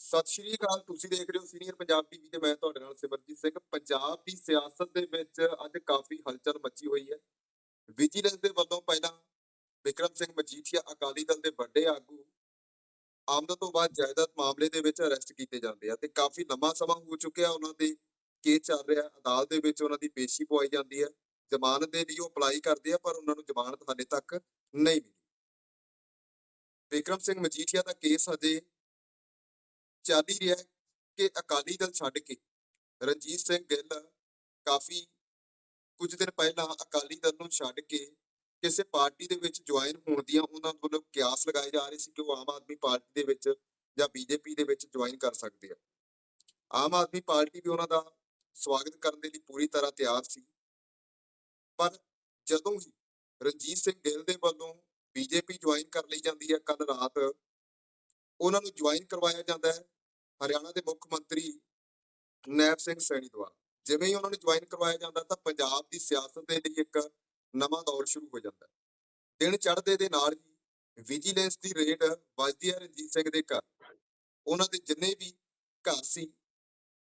ਸਤਿ ਸ਼੍ਰੀ ਅਕਾਲ, ਤੁਸੀਂ ਦੇਖ ਰਹੇ ਹੋ ਸੀਨੀਅਰ ਪੰਜਾਬ ਟੀਵੀ ਤੇ ਮੈਂ ਤੁਹਾਡੇ ਨਾਲ ਸਿਮਰਜੀਤ ਸਿੰਘ। ਪੰਜਾਬ ਦੀ ਸਿਆਸਤ ਦੇ ਵਿੱਚ ਅੱਜ ਕਾਫੀ ਹਲਚਲ ਮੱਚੀ ਹੋਈ ਹੈ। ਵਿਜੀਲੈਂਸ ਦੇ ਵੱਲੋਂ ਪਹਿਲਾਂ ਵਿਕਰਮ ਸਿੰਘ ਮਜੀਠੀਆ ਅਕਾਲੀ ਦਲ ਦੇ ਵੱਡੇ ਆਗੂ ਆਮਦਨ ਤੋਂ ਬਾਅਦ ਜਾਇਦਾਦ ਮਾਮਲੇ ਦੇ ਵਿੱਚ ਅਰੈਸਟ ਕੀਤੇ ਜਾਂਦੇ ਆ ਤੇ ਕਾਫੀ ਲੰਮਾ ਸਮਾਂ ਹੋ ਚੁੱਕਿਆ ਉਹਨਾਂ ਦੇ ਕੇਸ ਚੱਲ ਰਿਹਾ। ਅਦਾਲਤ ਦੇ ਵਿੱਚ ਉਹਨਾਂ ਦੀ ਪੇਸ਼ੀ ਪਵਾਈ ਜਾਂਦੀ ਹੈ। ਜ਼ਮਾਨਤ ਦੇ ਲਈ ਉਹ ਅਪਲਾਈ ਕਰਦੇ ਆ, ਪਰ ਉਹਨਾਂ ਨੂੰ ਜ਼ਮਾਨਤ ਹਾਲੇ ਤੱਕ ਨਹੀਂ ਮਿਲੀ। ਵਿਕਰਮ ਸਿੰਘ ਮਜੀਠੀਆ ਦਾ ਕੇਸ ਹਜੇ ਚੱਲ ਹੀ ਰਿਹਾ ਕਿ ਅਕਾਲੀ ਦਲ ਛੱਡ ਕੇ ਰਣਜੀਤ ਸਿੰਘ ਗਿੱਲ ਕਾਫੀ ਕੁਝ ਦਿਨ ਪਹਿਲਾਂ ਅਕਾਲੀ ਦਲ ਨੂੰ ਛੱਡ ਕੇ ਕਿਸੇ ਪਾਰਟੀ ਦੇ ਵਿੱਚ ਜੁਆਇਨ ਹੋਣ ਦੀਆਂ ਉਹਨਾਂ ਵੱਲੋਂ ਕਿਆਸ ਲਗਾਏ ਜਾ ਰਹੇ ਸੀ ਕਿ ਉਹ ਆਮ ਆਦਮੀ ਪਾਰਟੀ ਦੇ ਵਿੱਚ ਜਾਂ ਬੀਜੇਪੀ ਦੇ ਵਿੱਚ ਜੁਆਇਨ ਕਰ ਸਕਦੇ ਆ। ਆਮ ਆਦਮੀ ਪਾਰਟੀ ਵੀ ਉਹਨਾਂ ਦਾ ਸਵਾਗਤ ਕਰਨ ਦੇ ਲਈ ਪੂਰੀ ਤਰ੍ਹਾਂ ਤਿਆਰ ਸੀ। ਪਰ ਜਦੋਂ ਹੀ ਰਣਜੀਤ ਸਿੰਘ ਗਿੱਲ ਦੇ ਵੱਲੋਂ ਬੀਜੇਪੀ ਜੁਆਇਨ ਕਰ ਲਈ ਜਾਂਦੀ ਹੈ ਕੱਲ ਰਾਤ ਉਹਨਾਂ ਨੂੰ ਜੁਆਇਨ ਕਰਵਾਇਆ ਜਾਂਦਾ ਹੈ, ਹਰਿਆਣਾ ਦੇ ਮੁੱਖ ਮੰਤਰੀ ਨੈਬ ਸਿੰਘ ਸੈਣੀ ਦੁਆਰਾ ਜਿਵੇਂ ਹੀ ਉਹਨਾਂ ਨੂੰ ਜੁਆਇਨ ਕਰਵਾਇਆ ਜਾਂਦਾ ਤਾਂ ਪੰਜਾਬ ਦੀ ਸਿਆਸਤ ਦੇ ਲਈ ਇੱਕ ਨਵਾਂ ਦੌਰ ਸ਼ੁਰੂ ਹੋ ਜਾਂਦਾ ਹੈ। ਦਿਨ ਚੜ੍ਹਦੇ ਦੇ ਨਾਲ ਹੀ ਵਿਜੀਲੈਂਸ ਦੀ ਰੇਡ ਵੱਜਦੀ ਹੈ ਰਣਜੀਤ ਸਿੰਘ ਦੇ ਘਰ। ਉਹਨਾਂ ਦੇ ਜਿੰਨੇ ਵੀ ਘਰ ਸੀ,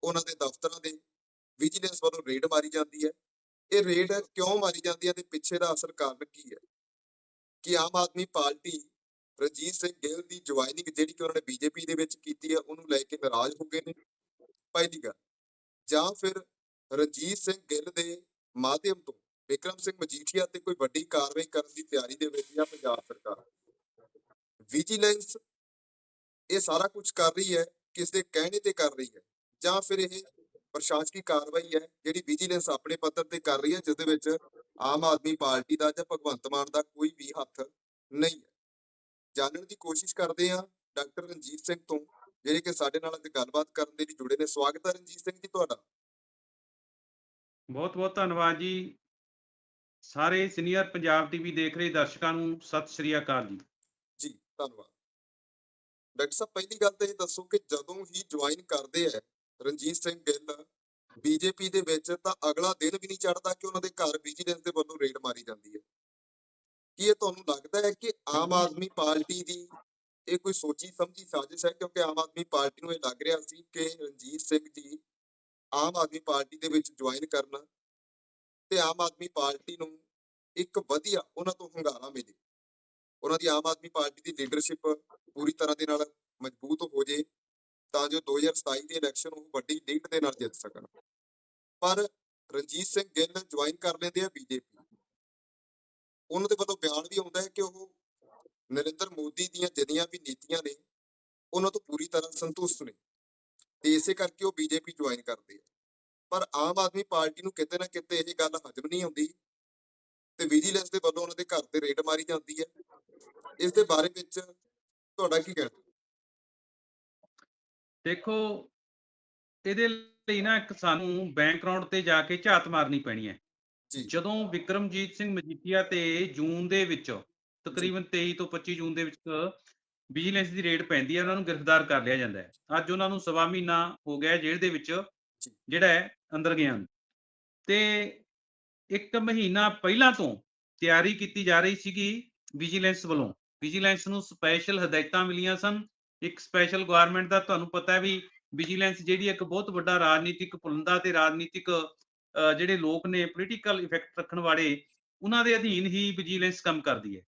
ਉਹਨਾਂ ਦੇ ਦਫ਼ਤਰਾਂ ਦੇ ਵਿਜੀਲੈਂਸ ਵੱਲੋਂ ਰੇਡ ਮਾਰੀ ਜਾਂਦੀ ਹੈ। ਇਹ ਰੇਡ ਕਿਉਂ ਮਾਰੀ ਜਾਂਦੀ ਹੈ ਤੇ ਪਿੱਛੇ ਦਾ ਅਸਲ ਕਾਰਨ ਕੀ ਹੈ? ਕਿ ਆਮ ਆਦਮੀ ਪਾਰਟੀ ਰਣਜੀਤ ਸਿੰਘ ਗਿੱਲ ਦੀ ਜੁਆਇਨਿੰਗ ਜਿਹੜੀ ਕਿ ਉਹਨਾਂ ਨੇ ਬੀਜੇਪੀ ਦੇ ਵਿੱਚ ਕੀਤੀ ਹੈ, ਉਹਨੂੰ ਲੈ ਕੇ ਨਾਰਾਜ਼ ਹੋ ਗਏ ਨੇ। ਪਹਿਲੀ ਗੱਲ, ਜਾਂ ਫਿਰ ਰਣਜੀਤ ਸਿੰਘ ਗਿੱਲ ਦੇ ਮਾਧਿਅਮ ਤੋਂ ਵਿਕਰਮ ਸਿੰਘ ਮਜੀਠੀਆ ਤੇ ਕੋਈ ਵੱਡੀ ਕਾਰਵਾਈ ਕਰਨ ਦੀ ਤਿਆਰੀ ਦੇ ਵਿੱਚ ਹੈ ਪੰਜਾਬ ਸਰਕਾਰ। ਵਿਜੀਲੈਂਸ ਇਹ ਸਾਰਾ ਕੁਝ ਕਰ ਰਹੀ ਹੈ ਕਿਸ ਦੇ ਕਹਿਣੇ ਤੇ ਕਰ ਰਹੀ ਹੈ, ਜਾਂ ਫਿਰ ਇਹ ਪ੍ਰਸ਼ਾਸਕੀ ਕਾਰਵਾਈ ਹੈ, ਜਿਹੜੀ ਵਿਜੀਲੈਂਸ ਆਪਣੇ ਪੱਧਰ ਤੇ ਕਰ ਰਹੀ ਹੈ ਜਿਸ ਦੇ ਵਿੱਚ ਆਮ ਆਦਮੀ ਪਾਰਟੀ ਦਾ ਜਾਂ ਭਗਵੰਤ ਮਾਨ ਦਾ ਕੋਈ ਵੀ ਹੱਥ ਨਹੀਂ ਹੈ। ਜਾਣਨ ਦੀ ਕੋਸ਼ਿਸ਼ ਕਰਦੇ ਹਾਂ ਡਾਕਟਰ ਰਣਜੀਤ ਸਿੰਘ ਤੋਂ ਜਿਹੜੇ ਕਿ ਸਾਡੇ ਨਾਲ ਅੱਜ ਗੱਲਬਾਤ ਕਰਨ ਦੇ ਲਈ ਜੁੜੇ ਨੇ। ਸਵਾਗਤ ਹੈ ਰਣਜੀਤ ਸਿੰਘ ਜੀ ਤੁਹਾਡਾ। ਬਹੁਤ ਬਹੁਤ ਧੰਨਵਾਦ ਜੀ। ਸਾਰੇ ਸੀਨੀਅਰ ਪੰਜਾਬ ਟੀਵੀ ਦੇਖ ਰਹੇ ਦਰਸ਼ਕਾਂ ਨੂੰ ਸਤਿ ਸ਼੍ਰੀ ਅਕਾਲ ਜੀ। ਜੀ ਧੰਨਵਾਦ। ਡਾਕਟਰ ਸਾਹਿਬ ਪਹਿਲੀ ਗੱਲ ਤਾਂ ਇਹ ਦੱਸੋ ਕਿ ਜਦੋਂ ਹੀ ਜੁਆਇਨ ਕਰਦੇ ਆ ਰਣਜੀਤ ਸਿੰਘ ਗਿੱਲ ਬੀਜੇਪੀ ਦੇ ਵਿੱਚ ਤਾਂ ਅਗਲਾ ਦਿਨ ਵੀ ਨਹੀਂ ਚੜਦਾ ਕਿ ਉਹਨਾਂ ਦੇ ਘਰ ਵਿਜੀਲੈਂਸ ਦੇ ਵੱਲੋਂ ਰੇਡ ਮਾਰੀ ਜਾਂਦੀ ਹੈ। ਕੀ ਇਹ ਤੁਹਾਨੂੰ ਲੱਗਦਾ ਹੈ ਕਿ ਆਮ ਆਦਮੀ ਪਾਰਟੀ ਦੀ ਇਹ ਕੋਈ ਸੋਚੀ ਸਮਝੀ ਸਾਜ਼ਿਸ਼ ਹੈ? ਕਿਉਂਕਿ ਆਮ ਆਦਮੀ ਪਾਰਟੀ ਨੂੰ ਇਹ ਲੱਗ ਰਿਹਾ ਸੀ ਕਿ ਰਣਜੀਤ ਸਿੰਘ ਜੀ ਆਮ ਆਦਮੀ ਪਾਰਟੀ ਦੇ ਵਿੱਚ ਜੁਆਇਨ ਕਰਨਾ ਤੇ ਆਮ ਆਦਮੀ ਪਾਰਟੀ ਨੂੰ ਇੱਕ ਵਧੀਆ ਉਹਨਾਂ ਤੋਂ ਹੰਗਾਰਾ ਮਿਲੇ। ਉਹਨਾਂ ਦੀ ਆਮ ਆਦਮੀ ਪਾਰਟੀ ਦੀ ਲੀਡਰਸ਼ਿਪ ਪੂਰੀ ਤਰ੍ਹਾਂ ਦੇ ਨਾਲ ਮਜ਼ਬੂਤ ਹੋ ਜੇ ਤਾਂ ਜੋ 2027 ਦੇ ਇਲੈਕਸ਼ਨ ਉਹ ਵੱਡੀ ਲੀਡ ਦੇ ਨਾਲ ਜਿੱਤ ਸਕਣ। ਪਰ ਰਣਜੀਤ ਸਿੰਘ ਗਿੱਲ ਜੁਆਇਨ ਕਰ ਲੈਂਦੇ ਆ ਬੀਜੇਪੀ ਉਹਨਾਂ ਦੇ ਵੱਲੋਂ ਬਿਆਨ ਵੀ ਆਉਂਦਾ ਹੈ ਕਿ ਉਹ ਨਰਿੰਦਰ ਮੋਦੀ ਦੀਆਂ ਜਿਹੜੀਆਂ ਵੀ ਨੀਤੀਆਂ ਨੇ, ਉਹਨਾਂ ਤੋਂ ਪੂਰੀ ਤਰ੍ਹਾਂ ਸੰਤੁਸ਼ਟ ਨੇ ਤੇ ਇਸੇ ਕਰਕੇ ਉਹ ਬੀਜੇਪੀ ਜੁਆਇਨ ਕਰਦੇ ਆ। ਪਰ ਆਮ ਆਦਮੀ ਪਾਰਟੀ ਨੂੰ ਕਿਤੇ ਨਾ ਕਿਤੇ ਇਹ ਗੱਲ ਹਜਮ ਨਹੀਂ ਆਉਂਦੀ ਤੇ ਵਿਜੀਲੈਂਸ ਦੇ ਵੱਲੋਂ ਉਹਨਾਂ ਦੇ ਘਰ ਤੇ ਰੇਡ ਮਾਰੀ ਜਾਂਦੀ ਹੈ। ਇਸ ਦੇ ਬਾਰੇ ਵਿੱਚ ਤੁਹਾਡਾ ਕੀ ਕਹਿਣਾ? ਦੇਖੋ, ਇਹਦੇ ਲਈ ਨਾ ਇੱਕ ਸਾਨੂੰ ਬੈਕਗ੍ਰਾਉਂਡ ਤੇ ਜਾ ਕੇ ਝਾਤ ਮਾਰਨੀ ਪੈਣੀ ਹੈ। ਜੀ। ਜਦੋਂ ਵਿਕਰਮਜੀਤ ਸਿੰਘ ਮਜੀਠੀਆ ਤੇ ਜੂਨ ਦੇ ਵਿੱਚ ਤਕਰੀਬਨ 23 ਤੋਂ 25 ਜੂਨ ਦੇ ਵਿੱਚ ਵਿਜੀਲੈਂਸ ਦੀ ਰੇਡ ਪੈਂਦੀ ਹੈ ਉਹਨਾਂ ਨੂੰ ਗ੍ਰਿਫਤਾਰ ਕਰ ਲਿਆ ਜਾਂਦਾ ਹੈ। ਅੱਜ ਉਹਨਾਂ ਨੂੰ ਸਵਾ ਮਹੀਨਾ ਹੋ ਗਿਆ ਜੇਲ੍ਹ ਦੇ ਵਿੱਚ ਜਿਹੜਾ ਹੈ ਅੰਦਰ ਗਿਆ। ਤੇ ਇੱਕ ਮਹੀਨਾ ਪਹਿਲਾਂ ਤੋਂ ਤਿਆਰੀ ਕੀਤੀ ਜਾ ਰਹੀ ਸੀਗੀ ਵਿਜੀਲੈਂਸ ਵੱਲੋਂ। ਵਿਜੀਲੈਂਸ ਨੂੰ ਸਪੈਸ਼ਲ ਹਦਾਇਤਾਂ ਮਿਲੀਆਂ ਸਨ। ਇੱਕ ਸਪੈਸ਼ਲ ਗਵਰਨਮੈਂਟ ਦਾ ਤੁਹਾਨੂੰ ਪਤਾ ਹੈ ਵੀ ਵਿਜੀਲੈਂਸ ਜਿਹੜੀ ਇੱਕ ਬਹੁਤ ਵੱਡਾ ਰਾਜਨੀਤਿਕ ਪੁਲੰਦਾ ਤੇ ਰਾਜਨੀਤਿਕ ਜਿਹੜੇ ਲੋਕ ਨੇ ਪੋਲੀਟੀਕਲ ਇਫੈਕਟ ਰੱਖਣ ਵਾਲੇ ਉਹਨਾਂ ਦੇ ਅਧੀਨ ਹੀ ਵਿਜੀਲੈਂਸ ਕੰਮ ਕਰਦੀ ਹੈ।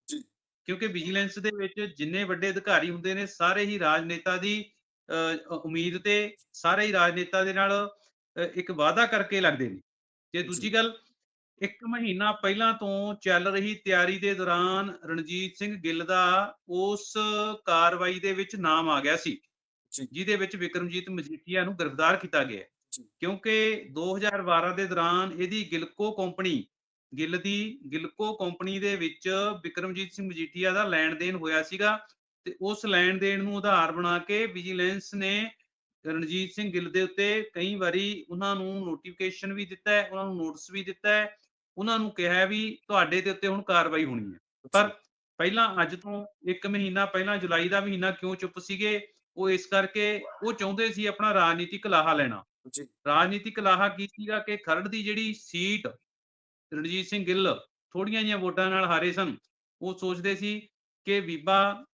ਕਿਉਂਕਿ ਵਿਜੀਲੈਂਸ ਦੇ ਵਿੱਚ ਜਿੰਨੇ ਵੱਡੇ ਅਧਿਕਾਰੀ ਹੁੰਦੇ ਨੇ ਸਾਰੇ ਹੀ ਰਾਜਨੇਤਾ ਦੀ ਉਮੀਦ ਤੇ ਸਾਰੇ ਹੀ ਰਾਜਨੇਤਾ ਦੇ ਨਾਲ ਇੱਕ ਵਾਅਦਾ ਕਰਕੇ ਲੱਗਦੇ ਨੇ ਤੇ ਦੂਜੀ ਗੱਲ ਇੱਕ ਮਹੀਨਾ ਪਹਿਲਾਂ ਤੋਂ ਚੱਲ ਰਹੀ ਤਿਆਰੀ ਦੇ ਦੌਰਾਨ ਰਣਜੀਤ ਸਿੰਘ ਗਿੱਲ ਦਾ ਉਸ ਕਾਰਵਾਈ ਦੇ ਵਿੱਚ ਨਾਮ ਆ ਗਿਆ ਸੀ। ਜਿਹਦੇ ਵਿੱਚ ਵਿਕਰਮਜੀਤ ਮਜੀਠੀਆ ਨੂੰ ਗ੍ਰਿਫਤਾਰ ਕੀਤਾ ਗਿਆ। ਕਿਉਂਕਿ 2012 ਦੇ ਦੌਰਾਨ ਇਹਦੀ ਗਿਲਕੋ ਕੰਪਨੀ ਗਿੱਲ ਦੀ ਗਿਲਕੋ ਕੰਪਨੀ ਦੇ ਵਿੱਚ ਵਿਕਰਮਜੀਤ ਸਿੰਘ ਮਜੀਠੀਆ ਦਾ ਲੈਣ ਦੇਣ ਹੋਇਆ ਸੀਗਾ ਤੇ ਉਸ ਲੈਣ ਦੇਣ ਨੂੰ ਆਧਾਰ ਬਣਾ ਕੇ ਵਿਜੀਲੈਂਸ ਨੇ ਰਣਜੀਤ ਸਿੰਘ ਗਿੱਲ ਦੇ ਉੱਤੇ ਕਈ ਵਾਰੀ ਉਹਨਾਂ ਨੂੰ ਨੋਟੀਫਿਕੇਸ਼ਨ ਵੀ ਦਿੱਤਾ ਹੈ ਉਹਨਾਂ ਨੂੰ ਨੋਟਿਸ ਵੀ ਦਿੱਤਾ ਹੈ ਉਹਨਾਂ ਨੂੰ ਕਿਹਾ ਵੀ ਤੁਹਾਡੇ ਦੇ ਉੱਤੇ ਹੁਣ ਕਾਰਵਾਈ ਹੋਣੀ ਹੈ। ਪਰ ਪਹਿਲਾਂ ਅੱਜ ਤੋਂ ਇੱਕ ਮਹੀਨਾ ਪਹਿਲਾਂ ਜੁਲਾਈ ਦਾ ਮਹੀਨਾ ਕਿਉਂ ਚੁੱਪ ਸੀਗੇ ਉਹ ਇਸ ਕਰਕੇ ਉਹ ਚਾਹੁੰਦੇ ਸੀ ਆਪਣਾ ਰਾਜਨੀਤਿਕ ਲਾਹਾ ਲੈਣਾ। ਜੀ। ਰਾਜਨੀਤਿਕ ਲਾਹਾ ਕੀ ਸੀਗਾ ਕਿ ਖਰੜ ਦੀ ਜਿਹੜੀ ਸੀਟ ਰਣਜੀਤ ਸਿੰਘ ਗਿੱਲ ਥੋੜੀਆਂ ਜਿਹੀਆਂ ਵੋਟਾਂ ਨਾਲ ਹਾਰੇ ਸਨ ਉਹ ਸੋਚਦੇ ਸੀ ਕਿ ਬੀਬਾ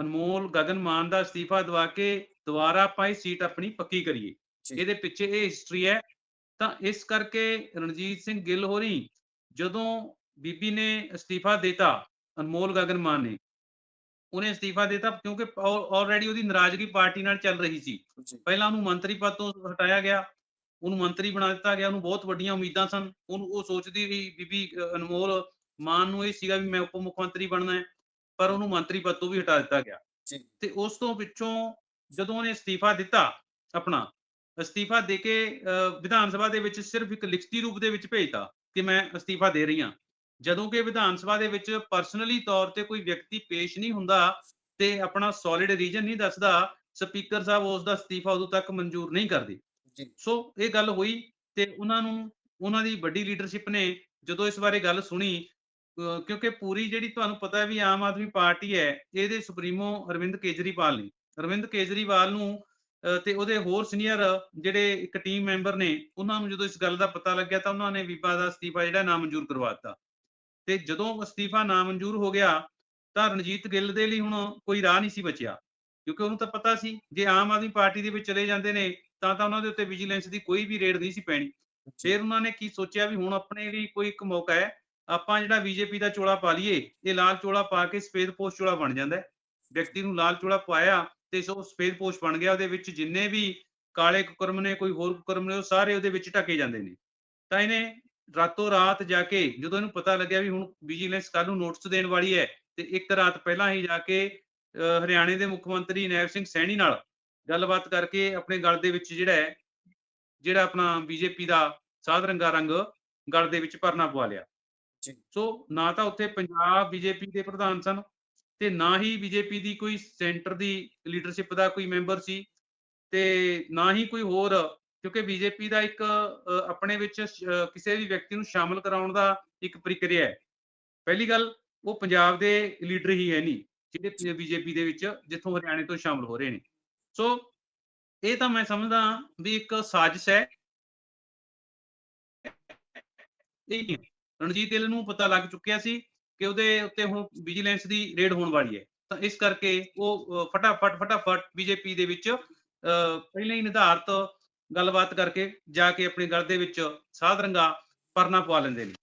ਅਨਮੋਲ ਗਗਨ ਮਾਨ ਦਾ ਅਸਤੀਫਾ ਦਵਾ ਕੇ ਦੁਬਾਰਾ ਇਹ ਸੀਟ ਆਪਣੀ ਪੱਕੀ ਕਰੀਏ। ਇਹਦੇ ਪਿੱਛੇ ਇਹ ਹਿਸਟਰੀ ਹੈ। ਤਾਂ ਇਸ ਕਰਕੇ ਰਣਜੀਤ ਸਿੰਘ ਗਿੱਲ ਹੋਰੀ ਜਦੋਂ ਬੀਬੀ ਨੇ ਅਸਤੀਫਾ ਦਿੱਤਾ ਅਨਮੋਲ ਗਗਨ ਮਾਨ ਨੇ ਉਹਨੇ ਅਸਤੀਫਾ ਦਿੱਤਾ ਕਿਉਂਕਿ ਆਲਰੇਡੀ ਉਹਦੀ ਨਾਰਾਜ਼ਗੀ ਪਾਰਟੀ ਨਾਲ ਚੱਲ ਰਹੀ ਸੀ। ਪਹਿਲਾਂ ਉਹਨੂੰ ਮੰਤਰੀ ਪਦ ਤੋਂ ਹਟਾਇਆ ਗਿਆ ਉਹਨੂੰ ਮੰਤਰੀ ਬਣਾ ਦਿੱਤਾ ਗਿਆ ਉਹਨੂੰ ਬਹੁਤ ਵੱਡੀਆਂ ਉਮੀਦਾਂ ਸਨ। ਉਹਨੂੰ ਉਹ ਸੋਚਦੀ ਵੀ ਬੀਬੀ ਅਨਮੋਲ ਮਾਨ ਨੂੰ ਇਹ ਸੀਗਾ ਵੀ ਮੈਂ ਉਪ ਮੁੱਖ ਮੰਤਰੀ ਬਣਨਾ ਹੈ ਪਰ ਉਹਨੂੰ ਮੰਤਰੀ ਪਦ ਤੋਂ ਵੀ ਹਟਾ ਦਿੱਤਾ ਗਿਆ। ਤੇ ਉਸ ਤੋਂ ਪਿੱਛੋਂ ਜਦੋਂ ਉਹਨੇ ਅਸਤੀਫਾ ਦਿੱਤਾ ਆਪਣਾ ਅਸਤੀਫਾ ਦੇ ਕੇ ਵਿਧਾਨ ਸਭਾ ਦੇ ਵਿੱਚ ਸਿਰਫ ਇੱਕ ਲਿਖਤੀ ਰੂਪ ਦੇ ਵਿੱਚ ਭੇਜਤਾ ਕਿ ਮੈਂ ਅਸਤੀਫਾ ਦੇ ਰਹੀ ਹਾਂ। ਜਦੋਂ ਕਿ ਵਿਧਾਨ ਸਭਾ ਦੇ ਵਿੱਚ ਪਰਸਨਲੀ ਤੌਰ ਤੇ ਕੋਈ ਵਿਅਕਤੀ ਪੇਸ਼ ਨਹੀਂ ਹੁੰਦਾ ਤੇ ਆਪਣਾ ਸੋਲਿਡ ਰੀਜਨ ਨਹੀਂ ਦੱਸਦਾ ਸਪੀਕਰ ਸਾਹਿਬ ਉਸ ਦਾ ਅਸਤੀਫਾ ਉਦੋਂ ਤੱਕ ਮਨਜ਼ੂਰ ਨਹੀਂ ਕਰਦੇ। ਜੀ। ਸੋ ਇਹ ਗੱਲ ਹੋਈ ਤੇ ਉਹਨਾਂ ਨੂੰ ਉਹਨਾਂ ਦੀ ਵੱਡੀ ਲੀਡਰਸ਼ਿਪ ਨੇ ਜਦੋਂ ਇਸ ਬਾਰੇ ਗੱਲ ਸੁਣੀ ਕਿਉਂਕਿ ਪੂਰੀ ਜਿਹੜੀ ਤੁਹਾਨੂੰ ਪਤਾ ਹੈ ਵੀ ਆਮ ਆਦਮੀ ਪਾਰਟੀ ਹੈ ਇਹਦੇ ਸੁਪਰੀਮੋ ਅਰਵਿੰਦ ਕੇਜਰੀਵਾਲ ਨੇ। ਅਰਵਿੰਦ ਕੇਜਰੀਵਾਲ ਨੂੰ ਤੇ ਉਹਦੇ ਹੋਰ ਸੀਨੀਅਰ ਜਿਹੜੇ ਇੱਕ ਟੀਮ ਮੈਂਬਰ ਨੇ ਉਹਨਾਂ ਨੂੰ ਜਦੋਂ ਇਸ ਗੱਲ ਦਾ ਪਤਾ ਲੱਗਿਆ ਤਾਂ ਉਹਨਾਂ ਨੇ ਬੀਬਾ ਦਾ ਅਸਤੀਫਾ ਜਿਹੜਾ ਨਾਮਨਜ਼ੂਰ ਕਰਵਾ ਦਿੱਤਾ। ਤੇ ਜਦੋਂ ਅਸਤੀਫਾ ਨਾਮਨਜ਼ੂਰ ਹੋ ਗਿਆ ਤਾਂ ਰਣਜੀਤ ਗਿੱਲ ਦੇ ਲਈ ਹੁਣ ਕੋਈ ਰਾਹ ਨਹੀਂ ਸੀ ਬਚਿਆ ਕਿਉਂਕਿ ਉਹਨੂੰ ਤਾਂ ਪਤਾ ਸੀ ਜੇ ਆਮ ਆਦਮੀ ਪਾਰਟੀ ਦੇ ਵਿੱਚ ਚਲੇ ਜਾਂਦੇ ਨੇ ਤਾਂ ਤਾਂ ਉਹਨਾਂ ਦੇ ਉੱਤੇ ਵਿਜੀਲੈਂਸ ਦੀ ਕੋਈ ਵੀ ਰੇਡ ਨਹੀਂ ਸੀ ਪੈਣੀ। ਫਿਰ ਉਹਨਾਂ ਨੇ ਕੀ ਸੋਚਿਆ ਵੀ ਹੁਣ ਆਪਣੇ ਲਈ ਕੋਈ ਇੱਕ ਮੌਕਾ ਹੈ ਆਪਾਂ ਜਿਹੜਾ ਬੀਜੇਪੀ ਦਾ ਚੋਲਾ ਪਾ ਲਈਏ ਇਹ ਲਾਲ ਚੋਲਾ ਪਾ ਕੇ ਸਫੇਦ ਪੋਸ਼ ਚੋਲਾ ਬਣ ਜਾਂਦਾ ਹੈ। ਵਿਅਕਤੀ ਨੂੰ ਲਾਲ ਚੋਲਾ ਪਾਇਆ ਤੇ ਸੋ ਸਫੇਦ ਪੋਸ਼ ਬਣ ਗਿਆ ਉਹਦੇ ਵਿੱਚ ਜਿੰਨੇ ਵੀ ਕਾਲੇ ਕੁਕਰਮ ਨੇ ਕੋਈ ਹੋਰ ਕੁਕਰਮ ਨੇ ਉਹ ਸਾਰੇ ਉਹਦੇ ਵਿੱਚ ਢਕੇ ਜਾਂਦੇ ਨੇ। ਤਾਂ ਇਹਨੇ ਰਾਤੋਂ ਰਾਤ ਜਾ ਕੇ ਜਦੋਂ ਇਹਨੂੰ ਪਤਾ ਲੱਗਿਆ ਵੀ ਹੁਣ ਵਿਜੀਲੈਂਸ ਕੱਲ ਨੂੰ ਨੋਟਿਸ ਦੇਣ ਵਾਲੀ ਹੈ ਤੇ ਇੱਕ ਰਾਤ ਪਹਿਲਾਂ ਹੀ ਜਾ ਕੇ ਹਰਿਆਣੇ ਦੇ ਮੁੱਖ ਮੰਤਰੀ ਨੈਬ ਸਿੰਘ ਸੈਣੀ ਨਾਲ ਗੱਲਬਾਤ ਕਰਕੇ ਆਪਣੇ ਗਲ ਦੇ ਵਿੱਚ ਜਿਹੜਾ ਹੈ ਜਿਹੜਾ ਆਪਣਾ ਬੀਜੇਪੀ ਦਾ ਸਾਧ ਰੰਗਾ ਰੰਗ ਗਲ ਦੇ ਵਿੱਚ ਭਰਨਾ ਪਵਾ ਲਿਆ ਜੀ। ਸੋ ਨਾ ਤਾਂ ਉੱਥੇ ਪੰਜਾਬ ਬੀਜੇਪੀ ਦੇ ਪ੍ਰਧਾਨ ਸਨ ਤੇ ਨਾ ਹੀ ਬੀਜੇਪੀ ਦੀ ਕੋਈ ਸੈਂਟਰ ਦੀ ਲੀਡਰਸ਼ਿਪ ਦਾ ਕੋਈ ਮੈਂਬਰ ਸੀ ਤੇ ਨਾ ਹੀ ਕੋਈ ਹੋਰ ਕਿਉਂਕਿ ਬੀਜੇਪੀ ਦਾ ਇੱਕ ਆਪਣੇ ਵਿੱਚ ਕਿਸੇ ਵੀ ਵਿਅਕਤੀ ਨੂੰ ਸ਼ਾਮਲ ਕਰਾਉਣ ਦਾ ਇੱਕ ਪ੍ਰਕਿਰਿਆ ਹੈ। ਪਹਿਲੀ ਗੱਲ ਉਹ ਪੰਜਾਬ ਦੇ ਲੀਡਰ ਹੀ ਹੈ ਨਹੀਂ ਜਿਹੜੇ ਬੀਜੇਪੀ ਦੇ ਵਿੱਚ ਜਿੱਥੋਂ ਹਰਿਆਣੇ ਤੋਂ ਸ਼ਾਮਲ ਹੋ ਰਹੇ ਨੇ। ਸੋ ਇਹ ਤਾਂ ਮੈਂ ਸਮਝਦਾ ਵੀ ਇੱਕ ਸਾਜ਼ਿਸ਼ ਹੈ। ਇਹ ਰਣਜੀਤ ਏਲ ਨੂੰ ਪਤਾ ਲੱਗ ਚੁੱਕਿਆ ਸੀ ਕਿ ਉਹਦੇ ਉੱਤੇ ਹੁਣ ਵਿਜੀਲੈਂਸ ਦੀ ਰੇਡ ਹੋਣ ਵਾਲੀ ਹੈ। ਤਾਂ ਇਸ ਕਰਕੇ ਉਹ ਫਟਾਫਟ ਫਟਾਫਟ ਬੀਜੇਪੀ ਦੇ ਵਿੱਚ ਅ, ਪਹਿਲਾਂ ਹੀ ਨਿਰਧਾਰਤ ਗੱਲਬਾਤ ਕਰਕੇ ਜਾ ਕੇ ਆਪਣੇ ਗਲ ਦੇ ਵਿੱਚ ਸਾਧ ਰੰਗਾ ਪਰਨਾ ਪਵਾ ਲੈਂਦੇ ਨੇ।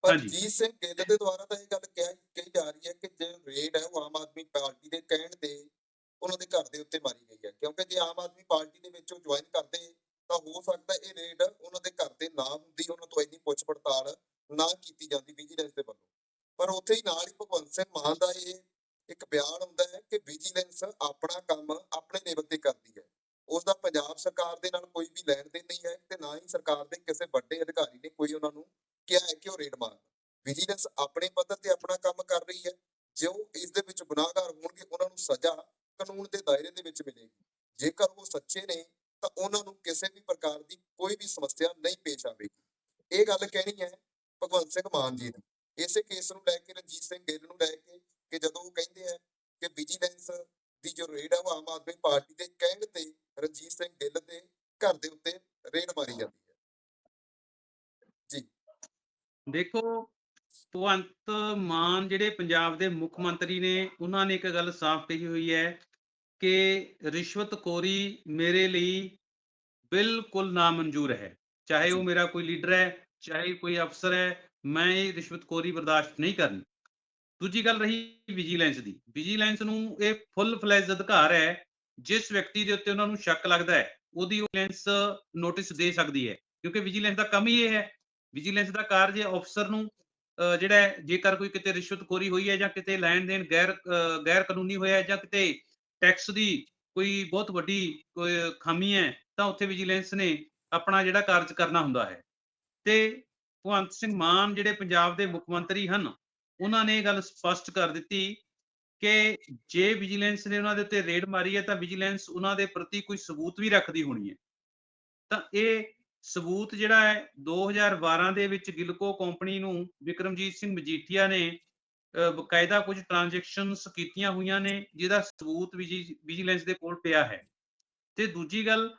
ਪਰ। ਜੀਤ ਸਿੰਘ ਗਿੱਲ ਦੇ ਦੁਆਰਾ ਤਾਂ ਇਹ ਗੱਲ ਕਹਿ ਜਾ ਰਹੀ ਹੈ ਕਿ ਜੇ ਰੇਡ ਹੈ ਉਹ ਆਮ ਆਦਮੀ ਪਾਰਟੀ ਦੇ ਕਹਿਣ ਤੇ ਉਹਨਾਂ ਦੇ ਘਰ ਦੇ ਉੱਤੇ ਮਾਰੀ ਗਈ ਹੈ। ਕਿਉਂਕਿ ਜੇ ਆਮ ਆਦਮੀ ਪਾਰਟੀ ਦੇ ਵਿੱਚ ਉਹ ਜੁਆਇਨ ਕਰਦੇ ਤਾਂ ਹੋ ਸਕਦਾ ਇਹ ਰੇਡ ਉਹਨਾਂ ਦੇ ਘਰ ਦੇ ਨਾ ਹੁੰਦੀ ਉਹਨਾਂ ਤੋਂ ਇੰਨੀ ਪੁੱਛ ਪੜਤਾਲ ਨਾ ਕੀਤੀ ਜਾਂਦੀ ਵਿਜੀਲੈਂਸ ਦੇ ਵੱਲੋਂ। ਪਰ ਉੱਥੇ ਹੀ ਨਾਲ ਹੀ ਭਗਵੰਤ ਸਿੰਘ ਮਾਨ ਦਾ ਇਹ ਇੱਕ ਬਿਆਨ ਹੁੰਦਾ ਹੈ ਕਿ ਵਿਜੀਲੈਂਸ ਆਪਣਾ ਕੰਮ ਆਪਣੇ ਲੈਵਲ ਤੇ ਕਰਦੀ ਹੈ। ਉਸ ਦਾ ਪੰਜਾਬ ਸਰਕਾਰ ਦੇ ਨਾਲ ਵੀ ਲੈਣ ਦੇ ਨਹੀਂ ਹੈ ਤੇ ਨਾ ਹੀ ਸਰਕਾਰ ਦੇ ਕਿਸੇ ਵੱਡੇ ਅਧਿਕਾਰੀ ਨੇ ਕੋਈ ਉਹਨਾਂ ਨੂੰ ਕਿਹਾ ਹੈ ਕਿ ਉਹ ਰੇਡ ਮਾਰਨ। ਵਿਜੀਲੈਂਸ ਆਪਣੇ ਪੱਧਰ ਤੇ ਆਪਣਾ ਕੰਮ ਕਰ ਰਹੀ ਹੈ। ਜੇ ਇਸ ਦੇ ਵਿੱਚ ਗੁਨਾਹਗਾਰ ਹੋਣਗੇ, ਉਹਨਾਂ ਨੂੰ ਸਜ਼ਾ ਕਾਨੂੰਨ ਦੇ ਦਾਇਰੇ ਦੇ ਵਿੱਚ ਮਿਲੇਗੀ। ਜੇਕਰ ਉਹ ਸੱਚੇ ਨੇ, ਤਾਂ ਉਹਨਾਂ ਨੂੰ ਕਿਸੇ ਵੀ ਪ੍ਰਕਾਰ ਦੀ ਕੋਈ ਵੀ ਸਮੱਸਿਆ ਨਹੀਂ ਪੇਸ਼ ਆਵੇਗੀ। ਇਹ ਗੱਲ ਕਹਿਣੀ ਹੈ ਭਗਵੰਤ ਸਿੰਘ ਮਾਨ ਜੀ ਨੇ। ਇਸੇ ਕੇਸ ਨੂੰ ਲੈ ਕੇ ਰਣਜੀਤ ਸਿੰਘ ਗਿੱਲ ਨੂੰ ਲੈ ਕੇ ਕਿ ਜਦੋਂ ਉਹ ਕਹਿੰਦੇ ਆ ਕਿ ਵਿਜੀਲੈਂਸ ਦੀ ਜੋ ਰੇਡ ਹੈ ਉਹ ਆਮ ਆਦਮੀ ਪਾਰਟੀ ਦੇ ਕਹਿਣ ਤੇ ਰਣਜੀਤ ਸਿੰਘ ਗਿੱਲ ਦੇ ਘਰ ਦੇ ਉੱਤੇ ਰੇਡ ਮਾਰੀ ਜਾਂਦੀ ਹੈ। ਦੇਖੋ ਭਗਵੰਤ ਮਾਨ ਜਿਹੜੇ ਪੰਜਾਬ ਦੇ ਮੁੱਖ ਮੰਤਰੀ ਨੇ ਉਹਨਾਂ ਨੇ ਇੱਕ ਗੱਲ ਸਾਫ਼ ਕਹੀ ਹੋਈ ਹੈ ਕਿ ਰਿਸ਼ਵਤਖੋਰੀ ਮੇਰੇ ਲਈ ਬਿਲਕੁਲ ਨਾਮਨਜ਼ੂਰ ਹੈ। ਚਾਹੇ ਉਹ ਜੀ। ਮੇਰਾ ਕੋਈ ਲੀਡਰ ਹੈ ਚਾਹੇ ਕੋਈ ਅਫਸਰ ਹੈ ਮੈਂ ਇਹ ਰਿਸ਼ਵਤਖੋਰੀ ਬਰਦਾਸ਼ਤ ਨਹੀਂ ਕਰਨੀ। ਦੂਜੀ ਗੱਲ ਰਹੀ ਵਿਜੀਲੈਂਸ ਦੀ। ਵਿਜੀਲੈਂਸ ਨੂੰ ਇਹ ਫੁੱਲ ਫਲੈਜ ਅਧਿਕਾਰ ਹੈ ਜਿਸ ਵਿਅਕਤੀ ਦੇ ਉੱਤੇ ਉਹਨਾਂ ਨੂੰ ਸ਼ੱਕ ਲੱਗਦਾ ਹੈ ਉਹਦੀ ਵਿਜੀਲੈਂਸ ਨੋਟਿਸ ਦੇ ਸਕਦੀ ਹੈ, ਕਿਉਂਕਿ ਵਿਜੀਲੈਂਸ ਦਾ ਕੰਮ ਹੀ ਇਹ ਹੈ ਵਿਜੀਲੈਂਸ ਦਾ ਕਾਰਜ ਹੈ ਅਫਸਰ ਨੂੰ ਜਿਹੜਾ ਜੇਕਰ ਕੋਈ ਕਿਤੇ ਰਿਸ਼ਵਤਖੋਰੀ ਹੋਈ ਹੈ ਜਾਂ ਕਿਤੇ ਲੈਣ ਦੇਣ ਗੈਰ ਗੈਰ ਕਾਨੂੰਨੀ ਹੋਇਆ ਹੈ ਜਾਂ ਕਿਤੇ ਟੈਕਸ ਦੀ ਕੋਈ ਬਹੁਤ ਵੱਡੀ, ਕੋਈ ਖਾਮੀ ਹੈ, ਤਾਂ ਉੱਥੇ ਵਿਜੀਲੈਂਸ ਨੇ ਆਪਣਾ ਜਿਹੜਾ ਕਾਰਜ ਕਰਨਾ ਹੁੰਦਾ ਹੈ। ਤੇ ਭਗਵੰਤ ਸਿੰਘ ਮਾਨ ਜਿਹੜੇ ਪੰਜਾਬ ਦੇ ਮੁੱਖ ਮੰਤਰੀ ਹਨ, ਉਹਨਾਂ ਨੇ ਇਹ ਗੱਲ ਸਪਸ਼ਟ ਕਰ ਦਿੱਤੀ ਕਿ ਜੇ ਵਿਜੀਲੈਂਸ ਨੇ ਉਹਨਾਂ ਦੇ ਉੱਤੇ ਰੇਡ ਮਾਰੀ ਹੈ ਤਾਂ ਵਿਜੀਲੈਂਸ ਉਹਨਾਂ ਦੇ ਪ੍ਰਤੀ ਕੋਈ ਸਬੂਤ ਵੀ ਰੱਖਦੀ ਹੋਣੀ ਹੈ। ਤਾਂ ਇਹ ਸਬੂਤ ਜਿਹੜਾ ਹੈ 2012 ਦੇ ਵਿੱਚ ਗਿਲਕੋ ਕੰਪਨੀ ਨੂੰ ਵਿਕਰਮਜੀਤ ਸਿੰਘ ਮਜੀਠੀਆ ਨੇ ਬਕਾਇਦਾ ਕੁਝ ਟ੍ਰਾਂਜੈਕਸ਼ਨਸ ਕੀਤੀਆਂ ਹੋਈਆਂ ਨੇ ਜਿਹਦਾ ਸਬੂਤ ਵਿਜੀ- ਵਿਜੀਲੈਂਸ ਦੇ ਕੋਲ ਪਿਆ ਹੈ। ਤੇ ਦੂਜੀ ਗੱਲ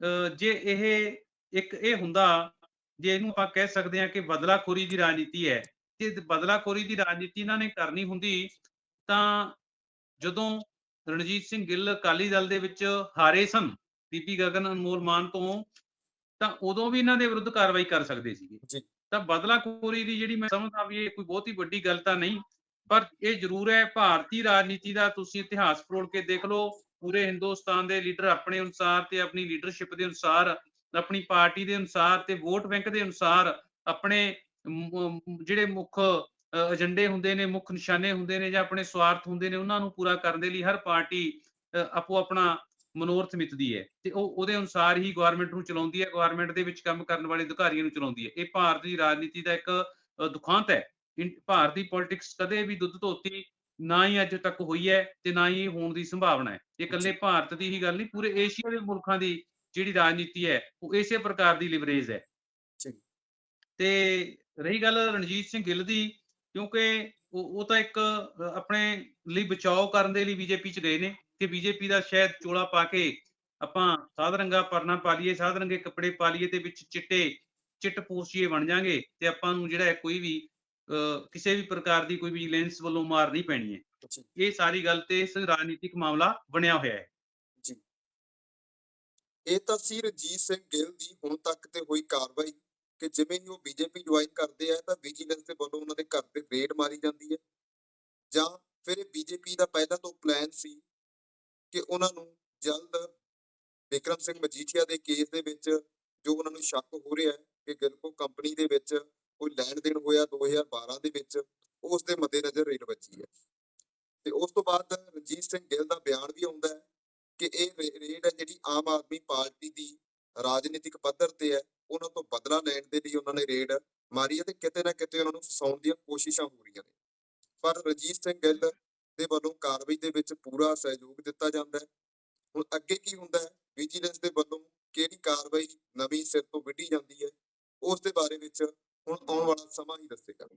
ਅਹ, ਜੇ ਇਹ ਇੱਕ ਇਹ ਹੁੰਦਾ ਜੇ ਇਹਨੂੰ ਆਪਾਂ ਕਹਿ ਸਕਦੇ ਹਾਂ ਕਿ ਬਦਲਾਖੋਰੀ ਦੀ ਰਾਜਨੀਤੀ ਹੈ ਤੇ ਬਦਲਾਖੋਰੀ ਦੀ ਰਾਜਨੀਤੀ ਇਹਨਾਂ ਨੇ ਕਰਨੀ ਹੁੰਦੀ ਤਾਂ ਜਦੋਂ ਰਣਜੀਤ ਸਿੰਘ ਗਿੱਲ ਅਕਾਲੀ ਦਲ ਦੇ ਵਿੱਚ ਹਾਰੇ ਸਨ ਬੀਬੀ ਗਗਨ ਅਨਮੋਲ ਮਾਨ ਤੋਂ ਤਾਂ ਉਦੋਂ ਵੀ ਇਹਨਾਂ ਦੇ ਵਿਰੁੱਧ ਕਾਰਵਾਈ ਕਰ ਸਕਦੇ ਸੀਗੇ। ਤਾਂ ਬਦਲਾਖੋਰੀ ਦੀ ਜਿਹੜੀ ਮੈਂ ਸਮਝਦਾ ਵੀ ਇਹ ਕੋਈ ਬਹੁਤੀ ਵੱਡੀ ਗੱਲ ਤਾਂ ਨਹੀਂ ਪਰ ਇਹ ਜ਼ਰੂਰ ਹੈ ਭਾਰਤੀ ਰਾਜਨੀਤੀ ਦਾ ਤੁਸੀਂ ਇਤਿਹਾਸ ਫਰੋਲ ਕੇ ਦੇਖ ਲਓ ਪੂਰੇ ਹਿੰਦੁਸਤਾਨ ਦੇ ਲੀਡਰ ਆਪਣੇ ਅਨੁਸਾਰ ਤੇ ਆਪਣੀ ਲੀਡਰਸ਼ਿਪ ਦੇ ਅਨੁਸਾਰ ਆਪਣੀ ਪਾਰਟੀ ਦੇ ਅਨੁਸਾਰ ਤੇ ਵੋਟ ਬੈਂਕ ਦੇ ਅਨੁਸਾਰ ਆਪਣੇ ਜਿਹੜੇ ਮੁੱਖ ਏਜੰਡੇ ਹੁੰਦੇ ਨੇ ਮੁੱਖ ਨਿਸ਼ਾਨੇ ਹੁੰਦੇ ਨੇ ਜਾਂ ਆਪਣੇ ਸਵਾਰਥ ਹੁੰਦੇ ਨੇ ਉਹਨਾਂ ਨੂੰ ਪੂਰਾ ਕਰਨ ਦੇ ਲਈ ਹਰ ਪਾਰਟੀ ਆਪੋ ਆਪਣਾ ਮਨੋਰਥ ਮਿੱਥਦੀ ਹੈ ਤੇ ਉਹ ਉਹਦੇ ਅਨੁਸਾਰ ਹੀ ਗਵਰਨਮੈਂਟ ਨੂੰ ਚਲਾਉਂਦੀ ਹੈ ਗਵਰਨਮੈਂਟ ਦੇ ਵਿੱਚ ਕੰਮ ਕਰਨ ਵਾਲੇ ਅਧਿਕਾਰੀਆਂ ਨੂੰ ਚਲਾਉਂਦੀ ਹੈ। ਇਹ ਭਾਰਤ ਦੀ ਰਾਜਨੀਤੀ ਦਾ ਇੱਕ ਦੁਖਾਂਤ ਹੈ। ਭਾਰਤ ਦੀ ਪੋਲਿਟਿਕਸ ਕਦੇ ਵੀ ਦੁੱਧ ਧੋਤੀ ਨਾ ਹੀ ਅੱਜ ਤੱਕ ਹੋਈ ਹੈ ਤੇ ਨਾ ਹੀ ਹੋਣ ਦੀ ਸੰਭਾਵਨਾ ਹੈ। ਇਹ ਇਕੱਲੇ ਭਾਰਤ ਦੀ ਹੀ ਗੱਲ ਨਹੀਂ ਪੂਰੇ ਏਸ਼ੀਆ ਦੇ ਮੁਲਕਾਂ ਦੀ ਜਿਹੜੀ ਰਾਜਨੀਤੀ ਹੈ ਉਹ ਇਸੇ ਪ੍ਰਕਾਰ ਦੀ ਲਿਵਰੇਜ ਹੈ। ਤੇ ਰਹੀ ਗੱਲ ਰਣਜੀਤ ਸਿੰਘ ਗਿੱਲ ਦੀ ਕਿਉਂਕਿ ਉਹ ਤਾਂ ਇੱਕ ਆਪਣੇ ਲਈ ਬਚਾਓ ਕਰਨ ਦੇ ਲਈ ਬੀਜੇਪੀ ਚ ਗਏ ਨੇ ਕਿ ਬੀਜੇਪੀ ਦਾ ਸ਼ਾਇਦ ਚੋਲਾ ਪਾ ਕੇ ਆਪਾਂ ਸਾਧ ਰੰਗਾ ਪਰਨਾ ਪਾ ਲਈਏ ਸਾਧ ਰੰਗੇ ਕੱਪੜੇ ਪਾ ਲਈਏ ਤੇ ਵਿੱਚ ਚਿੱਟੇ ਚਿੱਟ ਪੋਸ਼ੀਏ ਬਣ ਜਾਾਂਗੇ ਤੇ ਆਪਾਂ ਨੂੰ ਜਿਹੜਾ ਕੋਈ ਵੀ ਕਿਸੇ ਵੀ ਪ੍ਰਕਾਰ ਦੀ ਕੋਈ ਵਿਜੀਲੈਂਸ ਵੱਲੋਂ ਮਾਰ ਨਹੀਂ ਪੈਣੀ ਹੈ। ਜੀ। ਇਹ ਸਾਰੀ ਗੱਲ ਤੇ ਇਸ ਰਾਜਨੀਤਿਕ ਮਾਮਲਾ ਬਣਿਆ ਹੋਇਆ ਹੈ। ਇਹ ਤਾਂ ਸੀ ਰਣਜੀਤ ਸਿੰਘ ਗਿੱਲ ਦੀ ਹੁਣ ਤੱਕ ਤੇ ਹੋਈ ਕਾਰਵਾਈ ਕਿ ਜਿਵੇਂ ਹੀ ਉਹ ਬੀਜੇਪੀ ਜੁਆਇਨ ਕਰਦੇ ਆ ਤਾਂ ਵਿਜੀਲੈਂਸ ਦੇ ਵੱਲੋਂ ਰੇਡ ਮਾਰੀ ਜਾਂਦੀ ਹੈ। ਜਾਂ ਫਿਰ ਇਹ ਬੀਜੇਪੀ ਦਾ ਪਹਿਲਾਂ ਤੋਂ ਪਲਾਨ ਸੀ ਕਿ ਉਹਨਾਂ ਨੂੰ ਜਲਦ ਵਿਕਰਮ ਸਿੰਘ ਮਜੀਠੀਆ ਦੇ ਕੇਸ ਦੇ ਵਿੱਚ ਜੋ ਉਹਨਾਂ ਨੂੰ ਸ਼ੱਕ ਹੋ ਰਿਹਾ ਹੈ ਕਿ ਗਿਲਕੋ ਕੰਪਨੀ ਦੇ ਵਿੱਚ ਕੋਈ ਲੈਣ ਦੇਣ ਹੋਇਆ 2012 ਦੇ ਵਿੱਚ, ਉਸ ਦੇ ਮੱਦੇਨਜ਼ਰ ਰੇਡ ਵੱਜੀ ਹੈ। ਤੇ ਉਸ ਤੋਂ ਬਾਅਦ ਰਣਜੀਤ ਸਿੰਘ ਗਿੱਲ ਦਾ ਬਿਆਨ ਵੀ ਆਉਂਦਾ ਹੈ ਕਿ ਇਹ ਰੇ- ਰੇਡ ਹੈ ਜਿਹੜੀ ਆਮ ਆਦਮੀ ਪਾਰਟੀ ਦੀ ਰਾਜਨੀਤਿਕ ਪੱਧਰ ਤੇ ਹੈ। ਉਹਨਾਂ ਤੋਂ ਬਦਲਾ ਲੈਣ ਦੇ ਲਈ ਉਹਨਾਂ ਨੇ ਰੇਡ ਮਾਰੀ ਹੈ ਕਿਤੇ ਨਾ ਕਿਤੇ ਉਹਨਾਂ ਨੂੰ ਫਸਾਉਣ ਦੀਆਂ ਕੋਸ਼ਿਸ਼ਾਂ ਹੋ ਰਹੀਆਂ ਨੇ। ਪਰ ਰਣਜੀਤ ਸਿੰਘ ਗਿੱਲ ਦੇ ਵੱਲੋਂ ਕਾਰਵਾਈ ਦੇ ਵਿੱਚ ਪੂਰਾ ਸਹਿਯੋਗ ਦਿੱਤਾ ਜਾਂਦਾ ਹੈ। ਹੁਣ ਅੱਗੇ ਕੀ ਹੁੰਦਾ ਹੈ? ਵਿਜੀਲੈਂਸ ਦੇ ਵੱਲੋਂ ਕਿਹੜੀ ਕਾਰਵਾਈ ਨਵੀਂ ਸਿਰ ਤੋਂ ਵਿੱਢੀ ਜਾਂਦੀ ਹੈ? ਉਸ ਦੇ ਬਾਰੇ ਵਿੱਚ ਹੁਣ ਆਉਣ ਵਾਲਾ ਸਮਾਂ ਹੀ ਦੱਸੇਗਾ।